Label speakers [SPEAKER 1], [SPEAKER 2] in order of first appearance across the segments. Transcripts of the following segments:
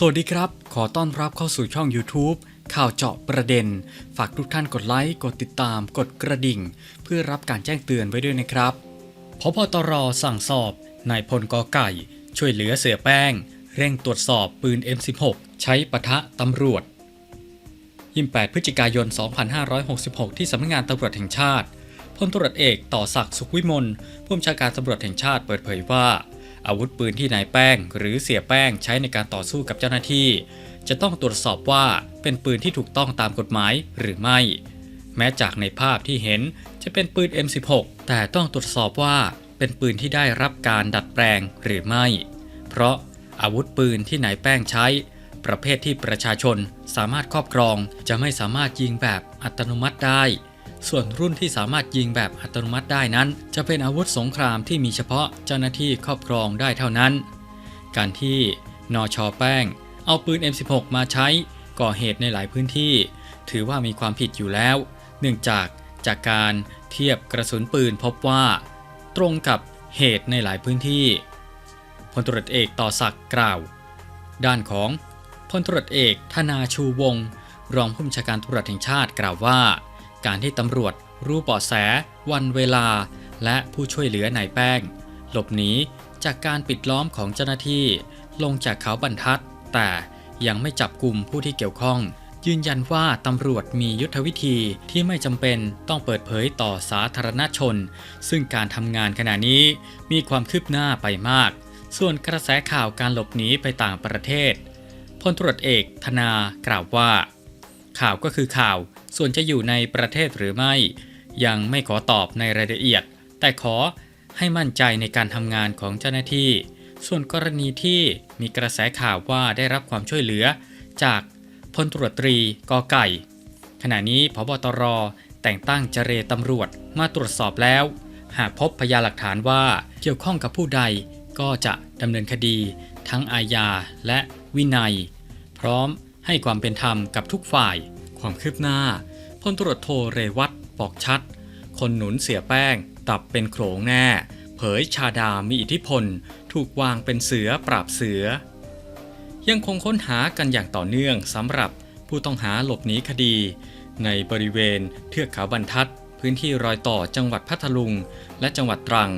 [SPEAKER 1] สวัสดีครับ ขอต้อนรับเข้าสู่ช่อง YouTube ข่าวเจาะประเด็น ฝากทุกท่านกดไลค์ กดติดตาม กดกระดิ่ง เพื่อรับการแจ้งเตือนไว้ด้วยนะครับพบตรสั่งสอบ นายพลกอไก่ ช่วยเหลือเสือแป้ง เร่งตรวจสอบปืน M16 ใช้ปะทะตำรวจ 28 พฤศจิกายน 2566 ที่สำนักงานตำรวจแห่งชาติ พลตรวจเอกต่อศักดิ์สุขวิมลผู้บัญชาการตำรวจแห่งชาติเปิดเผยว่า อาวุธปืนที่นายแป้ง หรือเสียแป้งใช้ในการต่อสู้กับเจ้าหน้าที่ จะต้องตรวจสอบว่าเป็นปืนที่ถูกต้องตามกฎหมายหรือไม่ แม้จากในภาพที่เห็นจะเป็นปืน M16 แต่ต้องตรวจสอบว่าเป็นปืนที่ได้รับการดัดแปลงหรือไม่ เพราะอาวุธปืนที่นายแป้งใช้ ประเภทที่ประชาชนสามารถครอบครองจะไม่สามารถยิงแบบอัตโนมัติได้ ส่วนรุ่นที่สามารถยิงแบบอัตโนมัติได้นั้น จะเป็นอาวุธสงครามที่มีเฉพาะเจ้าหน้าที่ครอบครองได้เท่านั้น การที่นอชอแป้ง เอาปืน M16 มาใช้ก่อเหตุในหลายพื้นที่ ถือว่ามีความผิดอยู่แล้ว เนื่องจากจากการเทียบกระสุนปืนพบว่า ตรงกับเหตุในหลายพื้นที่พลตรวจเอกต่อศักดิ์กล่าว ด้านของพลตรวจเอกธนาชูวงรองผู้บัญชาการตำรวจแห่งชาติกล่าวว่า การที่ตำรวจรู้เบาะแส วันเวลา และผู้ช่วยเหลือนายแป้ง หลบหนีจากการปิดล้อมของเจ้าหน้าที่ ลงจากเขาบรรทัด แต่ยังไม่จับกลุ่มผู้ที่เกี่ยวข้อง ยืนยันว่าตำรวจมียุทธวิธีที่ไม่จำเป็นต้องเปิดเผยต่อสาธารณชน ซึ่งการทำงานขณะนี้มีความคืบหน้าไปมาก ส่วนกระแสข่าวการหลบหนีไปต่างประเทศพลตรวจเอกธนากล่าวว่า ข่าวก็คือข่าว ส่วนจะอยู่ในประเทศหรือไม่ ยังไม่ขอตอบในรายละเอียด แต่ขอให้มั่นใจในการทำงานของเจ้าหน้าที่ ส่วนกรณีที่มีกระแสข่าวว่าได้รับความช่วยเหลือ จากพลตรวจตรีกอไก่ ขณะนี้พบตรแต่งตั้งเจรตำรวจมาตรวจสอบแล้ว หากพบพยานหลักฐานว่าเกี่ยวข้องกับผู้ใดก็จะดำเนินคดี ทั้งอาญาและวินัย พร้อมให้ความเป็นธรรมกับทุกฝ่าย ความคืบหน้าพลตรวจโทเรวัตบอกชัด คนหนุนเสียแป้ง ตับเป็นโขลงแน่ เผยชาดามีอิทธิพล ถูกวางเป็นเสือปราบเสือ ยังคงค้นหากันอย่างต่อเนื่องสำหรับผู้ต้องหาหลบหนีคดี ในบริเวณเทือกเขาบรรทัด พื้นที่รอยต่อจังหวัดพัทลุง และจังหวัดตรัง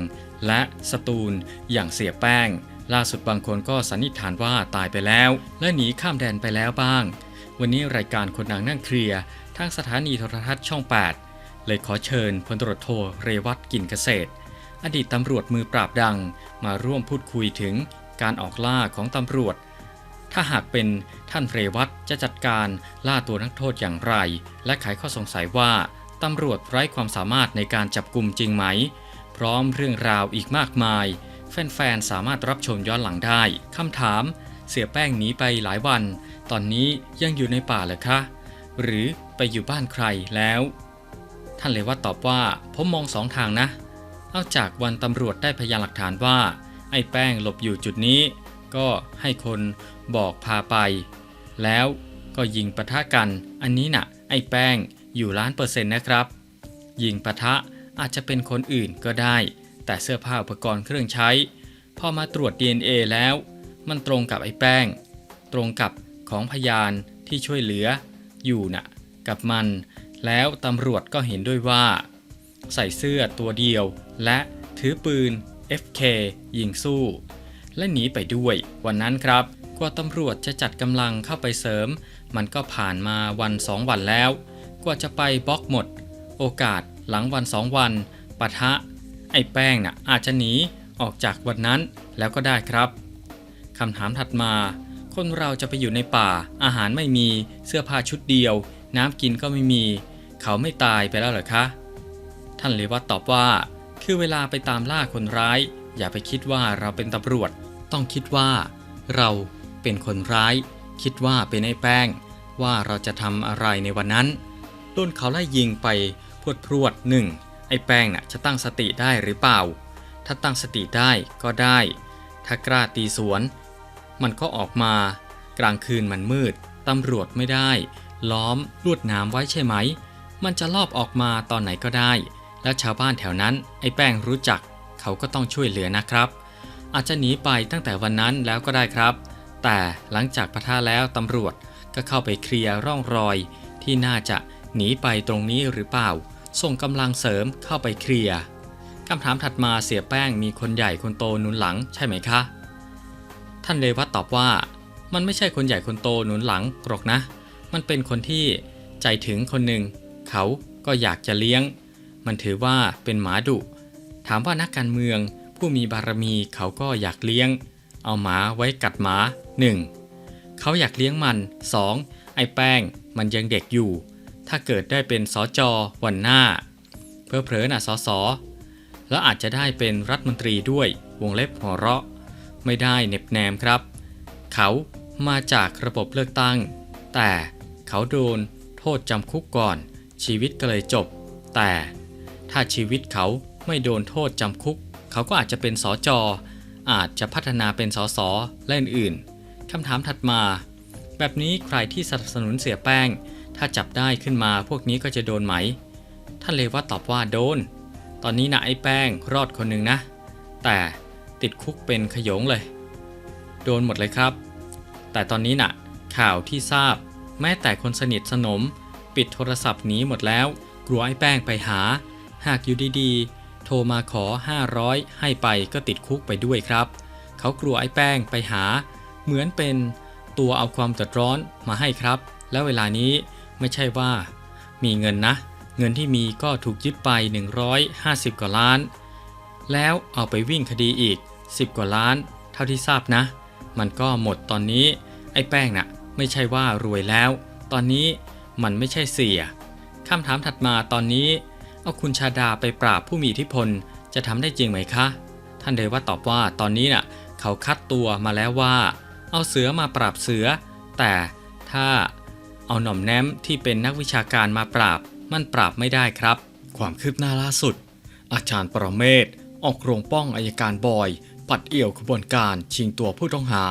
[SPEAKER 1] และสตูลอย่างเสียแป้ง ล่าสุดบางคนก็สันนิษฐานว่าตายไปแล้ว และหนีข้ามแดนไปแล้วบ้าง วันนี้รายการคนนางนั่งเคลียร์ทางสถานีโทรทัศน์ช่อง 8 เลยขอเชิญพลตรวจโทเรวัตกินเกษตร อดีตตำรวจมือปราบดัง มาร่วมพูดคุยถึงการออกล่าของตำรวจ ถ้าหากเป็นท่านเรวัตจะจัดการล่าตัวนักโทษอย่างไร และไขข้อสงสัยว่าตำรวจไร้ความสามารถในการจับกลุ่มจริงไหม พร้อมเรื่องราวอีกมากมาย แฟนๆสามารถรับชมย้อนหลังได้คำถาม เสียแป้งหนีไปหลายวัน ตอนนี้ยังอยู่ในป่าเหรอคะ หรือไปอยู่บ้านใครแล้ว ท่านเลวัตตอบว่าผมมองสองทางนะ เอาจากวันตำรวจได้พยานหลักฐานว่า ไอ้แป้งหลบอยู่จุดนี้ ก็ให้คนบอกพาไป แล้วก็ยิงปะทะกัน อันนี้น่ะ ไอ้แป้งอยู่ล้านเปอร์เซ็นต์นะครับ ยิงปะทะอาจจะเป็นคนอื่นก็ได้ แต่เสื้อผ้าอุปกรณ์เครื่องใช้ พอมาตรวจ DNA แล้ว มันตรงกับไอ้แป้ง ตรงกับของพยานที่ช่วยเหลืออยู่น่ะกับมัน แล้วตำรวจก็เห็นด้วยว่า ใส่เสื้อตัวเดียว และถือปืน FK ยิงสู้ และหนีไปด้วย วันนั้นครับ กว่าตำรวจจะจัดกำลังเข้าไปเสริม มันก็ผ่านมาวันสองวันแล้ว กว่าจะไปบล็อกหมด โอกาสหลังวันสองวันปะทะ ไอ้แป้งน่ะอาจจะหนีออกจากวันนั้นแล้วก็ได้ครับ คำถามถัดมา คนเราจะไปอยู่ในป่า อาหารไม่มี เสื้อผ้าชุดเดียว น้ำกินก็ไม่มี เขาไม่ตายไปแล้วเหรอคะ ท่านเลวัตตอบว่า คือเวลาไปตามล่าคนร้าย อย่าไปคิดว่าเราเป็นตำรวจ ต้องคิดว่า เราเป็นคนร้าย คิดว่าเป็นไอ้แป้ง ว่าเราจะทำอะไรในวันนั้นโดนเขาไล่ยิงไปพรวดพรวดหนึ่งไอ้แป้งน่ะจะตั้งสติได้หรือเปล่า ถ้าตั้งสติได้ก็ได้ ถ้ากล้าตีสวน มันก็ออกมา กลางคืนมันมืด ตำรวจไม่ได้ ล้อมลวดน้ำไว้ใช่ไหม มันจะลอบออกมาตอนไหนก็ได้ และชาวบ้านแถวนั้นไอ้แป้งรู้จัก เขาก็ต้องช่วยเหลือนะครับ อาจจะหนีไปตั้งแต่วันนั้นแล้วก็ได้ครับ แต่หลังจากปะทะแล้วตำรวจก็เข้าไปเคลียร์ร่องรอย ที่น่าจะหนีไปตรงนี้หรือเปล่า ส่งกำลังเสริมเข้าไปเคลียร์คำถามถัดมาเสียแป้งมีคนใหญ่คนโตนุนหลังใช่ไหมคะ ท่านเรวัตตอบว่า มันไม่ใช่คนใหญ่คนโตหนุนหลังหรอกนะ มันเป็นคนที่ใจถึงคนหนึ่ง เขาก็อยากจะเลี้ยง มันถือว่าเป็นหมาดุ ถามว่านักการเมืองผู้มีบารมีเขาก็อยากเลี้ยง เอาหมาไว้กัดหมา 1. เขาอยากเลี้ยงมัน 2. ไอ้แป้งมันยังเด็กอยู่ ถ้าเกิดได้เป็นสอจอวันหน้า เพอเพลอๆน่ะสอสอแล้วอาจจะได้เป็นรัฐมนตรีด้วยวงเล็บหัวเราะ ไม่ได้เหน็บแนมครับ เขามาจากระบบเลือกตั้ง แต่เขาโดนโทษจำคุกก่อน ชีวิตก็เลยจบ แต่ถ้าชีวิตเขาไม่โดนโทษจำคุก เขาก็อาจจะเป็นสอจออาจจะพัฒนาเป็นสอสอและอื่นๆคำถามถัดมา แบบนี้ใครที่สนับสนุนเสียแป้ง ถ้าจับได้ขึ้นมาพวกนี้ก็จะโดนไหม ท่านเลวัตตอบว่าโดน ตอนนี้นะไอ้แป้งรอดคนหนึ่งนะ แต่ ติดคุกเป็นขยงเลย โดนหมดเลยครับ แต่ตอนนี้น่ะ ข่าวที่ทราบ แม้แต่คนสนิทสนม ปิดโทรศัพท์หนีหมดแล้ว กลัวไอ้แป้งไปหา หากอยู่ดีๆ โทรมาขอ 500 ให้ไปก็ติดคุกไปด้วยครับ เขากลัวไอ้แป้งไปหา เหมือนเป็นตัวเอาความเดือดร้อนมาให้ครับ แล้วเวลานี้ไม่ใช่ว่า มีเงินนะ เงินที่มีก็ถูกยึดไป 150 กว่าล้าน แล้วเอาไปวิ่งคดีอีก 10 กว่าล้าน เท่าที่ทราบนะ มันก็หมดตอนนี้ ไอ้แป้งน่ะไม่ใช่ว่ารวยแล้ว ตอนนี้มันไม่ใช่เสียคำถามถัดมาตอนนี้ เอาคุณชาดาไปปราบผู้มีอิทธิพลจะทำได้จริงไหมคะ ท่านเดว่าตอบว่าตอนนี้น่ะเขาคัดตัวมาแล้วว่า เอาเสือมาปราบเสือ แต่ถ้าเอาหน่อมแนมที่เป็นนักวิชาการมาปราบ มันปราบไม่ได้ครับ ความคืบหน้าล่าสุด อาจารย์ประเมศ ออกโรงป้องอายการบอย ปัดเอี่ยวขบวนการชิงตัวผู้ต้องหา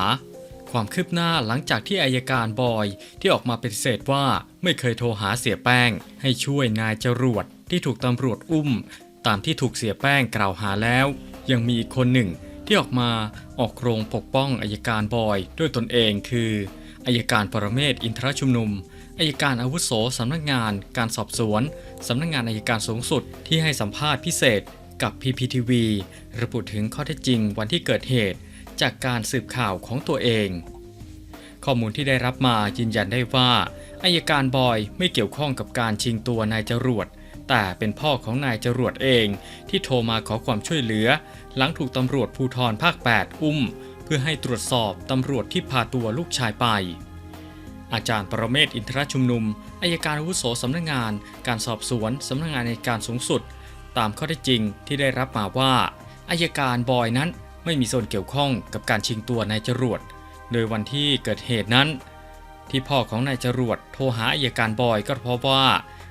[SPEAKER 1] ความคืบหน้าหลังจากที่อายการบอย ที่ออกมาปฏิเสธว่าไม่เคยโทรหาเสียแป้ง ให้ช่วยนายจรวดที่ถูกตำรวจอุ้ม ตามที่ถูกเสียแป้งกล่าวหาแล้ว ยังมีอีกคนหนึ่งที่ออกมาออกโรงปกป้องอายการบอย ด้วยตนเองคืออายการปรเมศอินทรชุมนุมอายการอาวุโสสำนักงาน การสอบสวนสำนักงานอายการสูงสุดที่ให้สัมภาษณ์พิเศษ กับ PPTV ระบุถึงข้อเท็จจริงวันที่เกิดเหตุจากการสืบข่าวของตัวเอง ข้อมูลที่ได้รับมายืนยันได้ว่าอายการบอยไม่เกี่ยวข้องกับการชิงตัวนายจรวด แต่เป็นพ่อของนายจรวดเองที่โทรมาขอความช่วยเหลือ หลังถูกตำรวจภูธรภาค 8 อุ้ม เพื่อให้ตรวจสอบตำรวจที่พาตัวลูกชายไป อาจารย์ประเมศอินทรชุมนุมอายการวุโสสำนักงาน การสอบสวนสำนักงานในการสูงสุด ตามข้อเท็จจริงที่ได้รับมาว่าอายการบอยนั้นไม่มีส่วนเกี่ยวข้องกับการชิงตัวนายจรวดโดยวันที่เกิดเหตุนั้น ที่พ่อของนายจรวดโทรหาอายการบอยก็เพราะว่า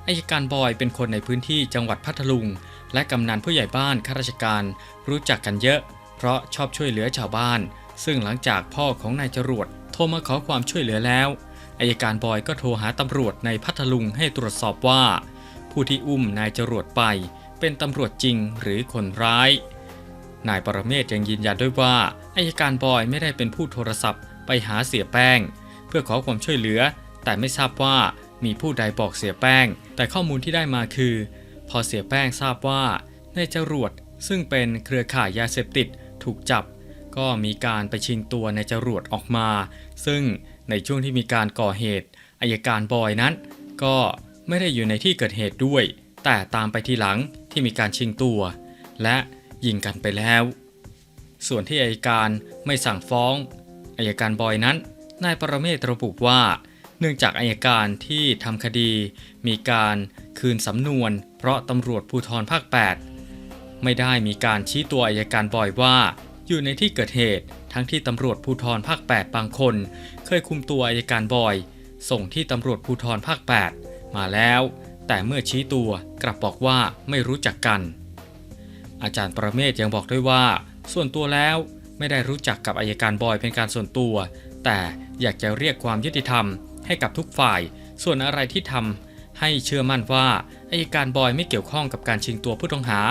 [SPEAKER 1] อายการบอยเป็นคนในพื้นที่จังหวัดพัทลุง และกำนันผู้ใหญ่บ้านข้าราชการรู้จักกันเยอะ เพราะชอบช่วยเหลือชาวบ้าน ซึ่งหลังจากพ่อของนายจรวดโทรมาขอความช่วยเหลือแล้วอายการบอยก็โทรหาตำรวจในพัทลุงให้ตรวจสอบว่า ผู้ที่อุ้มนายจรวดไป เป็นตำรวจจริงหรือคนร้าย นายปรเมศยังยืนยันด้วยว่าอายการบอยไม่ได้เป็นผู้โทรศัพท์ไปหาเสียแป้ง เพื่อขอความช่วยเหลือ แต่ไม่ทราบว่ามีผู้ใดบอกเสียแป้ง แต่ข้อมูลที่ได้มาคือ พอเสียแป้งทราบว่าในจรวดซึ่งเป็นเครือข่ายยาเสพติดถูกจับ ก็มีการไปชิงตัวในจรวดออกมา ซึ่งในช่วงที่มีการก่อเหตุอายการบอยนั้น ก็ไม่ได้อยู่ในที่เกิดเหตุด้วย แต่ตามไปทีหลัง ที่มีการชิงตัว และยิงกันไปแล้ว ส่วนที่อายการไม่สั่งฟ้องอายการบอยนั้น นายปรเมศระบุว่า เนื่องจากอายการที่ทำคดี มีการคืนสำนวน เพราะตำรวจภูธรภาค 8 ไม่ได้มีการชี้ตัวอายการบอยว่า อยู่ในที่เกิดเหตุทั้งที่ตำรวจภูธรภาค 8 บางคน เคยคุมตัวอายการบอย ส่งที่ตำรวจภูธรภาค 8 มาแล้ว แต่เมื่อชี้ตัวกลับบอกว่าไม่รู้จักกัน อาจารย์ประเมศยังบอกด้วยว่า ส่วนตัวแล้วไม่ได้รู้จักกับอายการบอยเป็นการส่วนตัว แต่อยากจะเรียกความยุติธรรมให้กับทุกฝ่าย ส่วนอะไรที่ทำให้เชื่อมั่นว่าอายการบอยไม่เกี่ยวข้องกับการชิงตัวผู้ต้องหา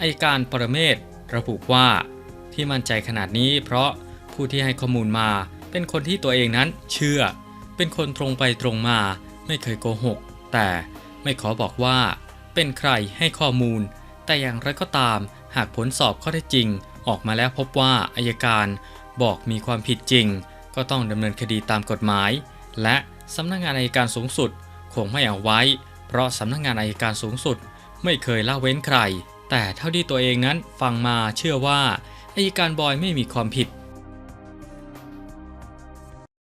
[SPEAKER 1] อายการปรเมศระบุว่า ที่มั่นใจขนาดนี้เพราะผู้ที่ให้ข้อมูลมาเป็นคนที่ตัวเองนั้นเชื่อ เป็นคนตรงไปตรงมา ไม่เคยโกหก แต่ ไม่ขอบอกว่าเป็นใครให้ข้อมูล แต่อย่างไรก็ตาม หากผลสอบข้อเท็จจริง ออกมาแล้วพบว่าอายการบอกมีความผิดจริง ก็ต้องดำเนินคดีตามกฎหมาย และสำนักงานอายการสูงสุด คงไม่เอาไว้ เพราะสำนักงานอายการสูงสุด ไม่เคยละเว้นใคร แต่เท่าที่ตัวเองนั้นฟังมาเชื่อว่าอายการบอยไม่มีความผิด